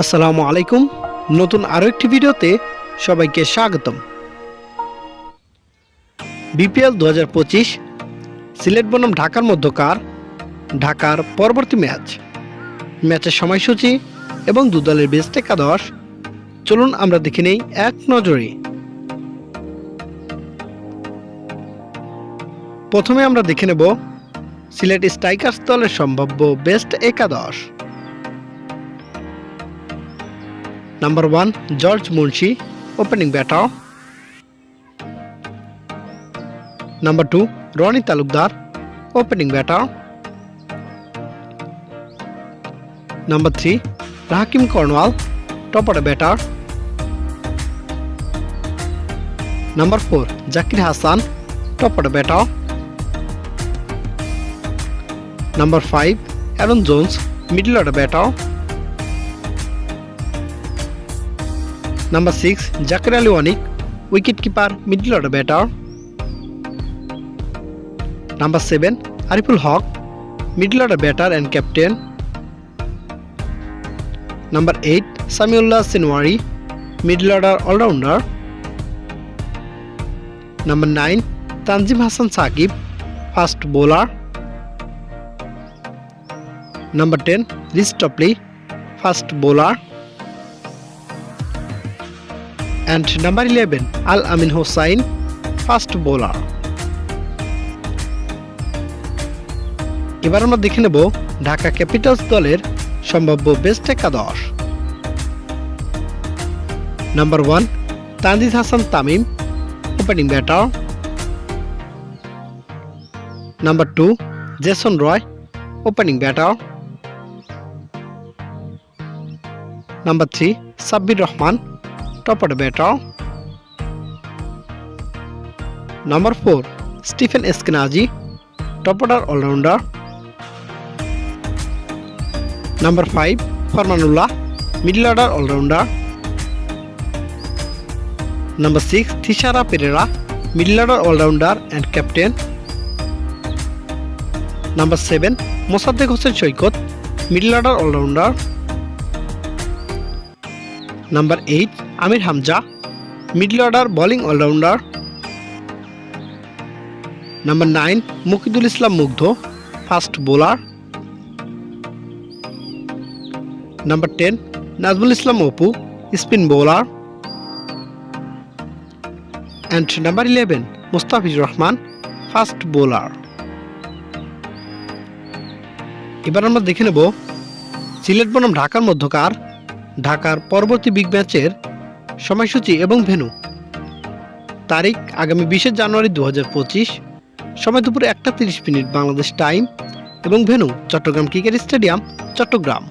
আসসালামু আলাইকুম। নতুন আরও একটি ভিডিওতে সবাইকে স্বাগতম। বিপিএল দু হাজার পঁচিশ সিলেট বনাম ঢাকার মধ্যকার, ঢাকার পরবর্তী ম্যাচ। ম্যাচের সময়সূচি এবং দু দলের বেস্ট একাদশ। চলুন আমরা দেখে নেই এক নজরে। প্রথমে আমরা দেখে নেব সিলেট স্ট্রাইকার্স দলের সম্ভাব্য বেস্ট একাদশ। Number 1 George Munshi opening batter Number 2 Ronnie Talukdar opening batter Number 3 Rahakim Cornwall top order batter Number 4 Zakir Hassan top order batter Number 5 Aaron Jones middle order batter Number 6 Zakir Ali Wanik wicket keeper middle order batter Number 7 Ariful Haq middle order batter and captain Number 8 Samiullah Sinwari middle order all-rounder Number 9 Tanzim Hassan Saqib fast bowler Number 10 Liz Topley fast bowler and number 11 Al Amin Hossain fast bowler এবার আমরা দেখে নেব Dhaka Capitals দলের সম্ভাব্য best একাদশ। Number one Tanzid Hasan Tamim opening batter number two Jason Roy opening batter number three Sabbir Rahman top order batter. Number 4 Stephen Eskenazi top order all-rounder. Number 5 Farmanullah middle order all-rounder. Number 6 Thishara Pereira middle order all-rounder and captain. Number 7 Mosaddeq Hossain Shoikot middle order Number 8 Amir Hamza, middle order, bowling allrounder. Number nine, Mukidul Islam Mugdho, fast bowler. Number ten, Nazmul Islam Apu, spin bowler. And number eleven, Mustafizur Rahman, fast bowler. এবার আমরা দেখে নেব, সিলেট বনাম ঢাকার মধ্যকার ঢাকার পরবর্তী big ম্যাচের সময়সূচি এবং ভেনু তারিখ আগামী বিশে জানুয়ারি দু হাজার পঁচিশ, সময় দুপুর একটা তিরিশ মিনিট বাংলাদেশ টাইম এবং venue Chattogram cricket stadium, Chattogram.